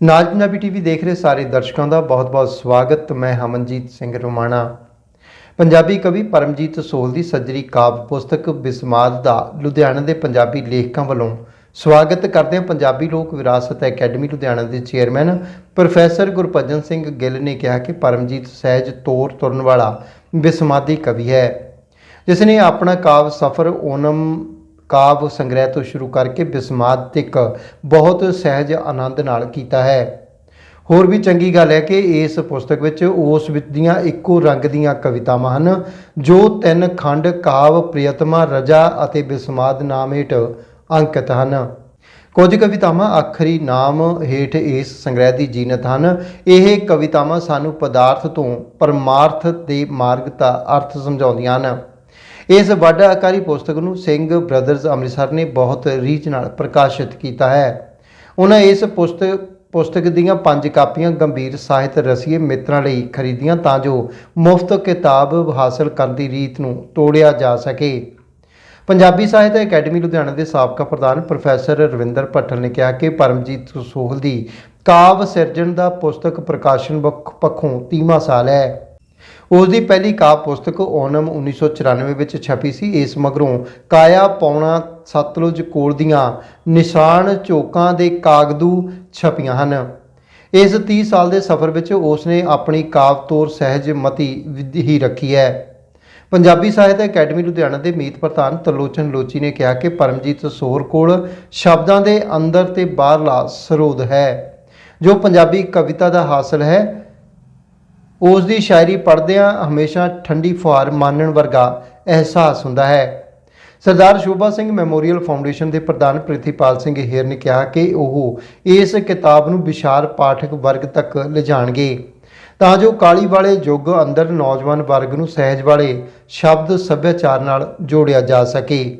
ਨਾਜ Punjabi TV ਦੇਖ ਰਹੇ ਸਾਰੇ ਦਰਸ਼ਕਾਂ ਦਾ ਬਹੁਤ-ਬਹੁਤ ਸਵਾਗਤ। ਮੈਂ ਹਮਨਜੀਤ ਸਿੰਘ ਰੋਮਾਣਾ। ਪੰਜਾਬੀ ਕਵੀ ਪਰਮਜੀਤ ਸੋਲ ਦੀ ਸੱਜਰੀ ਕਾਵਿ ਪੁਸਤਕ ਬਿਸਮਾਦ ਦਾ ਲੁਧਿਆਣਾ ਦੇ ਪੰਜਾਬੀ ਲੇਖਕਾਂ ਵੱਲੋਂ ਸਵਾਗਤ ਕਰਦੇ ਹਾਂ ਪੰਜਾਬੀ ਲੋਕ ਵਿਰਾਸਤ ਅਕੈਡਮੀ ਲੁਧਿਆਣਾ ਦੇ ਚੇਅਰਮੈਨ ਪ੍ਰੋਫੈਸਰ ਗੁਰਪਜਨ ਸਿੰਘ ਗਿੱਲ ਨੇ ਕਿਹਾ ਕਿ ਪਰਮਜੀਤ ਸਹਿਜ ਤੋਰ ਤੁਰਨ ਵਾਲਾ ਬਿਸਮਾਦੀ ਕਵੀ ਹੈ ਜਿਸ ਨੇ ਆਪਣਾ ਕਾਵਿ ਸਫਰ ਓਨਮ ਕਾਵ ਸੰਗ੍ਰਹਿ ਤੋਂ ਸ਼ੁਰੂ ਕਰਕੇ ਬਿਸਮਾਦ ਤੱਕ ਬਹੁਤ ਸਹਿਜ ਆਨੰਦ ਨਾਲ ਕੀਤਾ ਹੈ। ਹੋਰ ਵੀ ਚੰਗੀ ਗੱਲ ਹੈ ਕਿ ਇਸ ਪੁਸਤਕ ਵਿੱਚ ਉਸ ਵਿੱਚ ਦੀਆਂ ਇੱਕੋ ਰੰਗ ਦੀਆਂ ਕਵਿਤਾਵਾਂ ਹਨ, ਜੋ ਤਿੰਨ ਖੰਡ ਕਾਵ ਪ੍ਰਿਯਤਮਾ ਰਜਾ ਅਤੇ ਬਿਸਮਾਦ ਨਾਮ ਹੇਠ ਅੰਕਿਤ ਹਨ। ਕੁਝ ਕਵਿਤਾਵਾਂ ਆਖਰੀ ਨਾਮ ਹੇਠ ਇਸ ਸੰਗ੍ਰਹਿ ਦੀ ਜੀਨਤ ਹਨ। ਇਹ ਕਵਿਤਾਵਾਂ ਸਾਨੂੰ ਪਦਾਰਥ ਤੋਂ ਪਰਮਾਰਥ ਦੇ ਮਾਰਗ ਦਾ ਅਰਥ ਸਮਝਾਉਂਦੀਆਂ ਹਨ। ਇਸ ਵੱਡ ਆਕਾਰੀ ਪੁਸਤਕ ਨੂੰ ਸਿੰਘ ਬ੍ਰਦਰਜ਼ ਅੰਮ੍ਰਿਤਸਰ ਨੇ ਬਹੁਤ ਰੀਝ ਨਾਲ ਪ੍ਰਕਾਸ਼ਿਤ ਕੀਤਾ ਹੈ। ਉਹਨਾਂ ਇਸ ਪੁਸਤਕ ਪੁਸਤਕ ਦੀਆਂ ਪੰਜ ਕਾਪੀਆਂ ਗੰਭੀਰ ਸਾਹਿਤ ਰਸੀਏ ਮਿੱਤਰਾਂ ਲਈ ਖਰੀਦੀਆਂ ਤਾਂ ਜੋ ਮੁਫਤ ਕਿਤਾਬ ਹਾਸਲ ਕਰਨ ਦੀ ਰੀਤ ਨੂੰ ਤੋੜਿਆ ਜਾ ਸਕੇ। ਪੰਜਾਬੀ ਸਾਹਿਤ ਅਕੈਡਮੀ ਲੁਧਿਆਣਾ ਦੇ ਸਾਬਕਾ ਪ੍ਰਧਾਨ ਪ੍ਰੋਫੈਸਰ ਰਵਿੰਦਰ ਭੱਟਲ ਨੇ ਕਿਹਾ ਕਿ ਪਰਮਜੀਤ ਸੋਹਲ ਦੀ ਕਾਵ ਸਿਰਜਣ ਦਾ ਪੁਸਤਕ ਪ੍ਰਕਾਸ਼ਨ ਪੱਖ- ਪੱਖੋਂ 30ਵਾਂ ਸਾਲ ਹੈ। ਉਸ ਦੀ ਪਹਿਲੀ ਕਾਵਿ ਪੁਸਤਕ ਓਨਮ 1994 ਵਿੱਚ ਛਪੀ ਸੀ। ਇਸ ਮਗਰੋਂ ਕਾਇਆ ਪੌਣਾ ਸਤਲੁਜ ਕੋਲ ਦੀਆਂ ਨਿਸ਼ਾਨ ਚੋਕਾਂ ਦੇ ਕਾਗਦੂ ਛਪੀਆਂ ਹਨ। ਇਸ 30 ਸਾਲ ਦੇ ਸਫ਼ਰ ਵਿੱਚ ਉਸ ਨੇ ਆਪਣੀ ਕਾਵ ਤੋਰ ਸਹਿਜ ਮਤੀ ਵਿਧ ਹੀ ਰੱਖੀ ਹੈ। ਪੰਜਾਬੀ ਸਾਹਿਤ ਅਕੈਡਮੀ ਲੁਧਿਆਣਾ ਦੇ ਮੀਤ ਪ੍ਰਧਾਨ ਤਲੋਚਨ ਲੋਚੀ ਨੇ ਕਿਹਾ ਕਿ ਪਰਮਜੀਤ ਸੋਰ ਕੋਲ ਸ਼ਬਦਾਂ ਦੇ ਅੰਦਰ ਤੇ ਬਾਹਰਲਾ ਸਰੋਤ ਹੈ, ਜੋ ਪੰਜਾਬੀ ਕਵਿਤਾ ਦਾ ਹਾਸਲ ਹੈ। ਉਸ ਦੀ ਸ਼ਾਇਰੀ ਪੜ੍ਹਦਿਆਂ ਹਮੇਸ਼ਾ ਠੰਡੀ ਫੁਹਾਰ ਮਾਨਣ ਵਰਗਾ ਅਹਿਸਾਸ ਹੁੰਦਾ ਹੈ। ਸਰਦਾਰ ਸ਼ੋਭਾ ਸਿੰਘ ਮੈਮੋਰੀਅਲ ਫਾਊਂਡੇਸ਼ਨ ਦੇ ਪ੍ਰਧਾਨ ਪ੍ਰਿਥੀਪਾਲ ਸਿੰਘ ਹੇਰ ਨੇ ਕਿਹਾ ਕਿ ਉਹ ਇਸ ਕਿਤਾਬ ਨੂੰ ਵਿਸ਼ਾਲ ਪਾਠਕ ਵਰਗ ਤੱਕ ਲਿਜਾਣਗੇ। ਤਾਂ ਜੋ ਕਾਲੀ ਵਾਲੇ ਯੁੱਗ ਅੰਦਰ ਨੌਜਵਾਨ ਵਰਗ ਨੂੰ ਸਹਿਜ ਵਾਲੇ ਸ਼ਬਦ ਸੱਭਿਆਚਾਰ ਨਾਲ ਜੋੜਿਆ ਜਾ ਸਕੇ।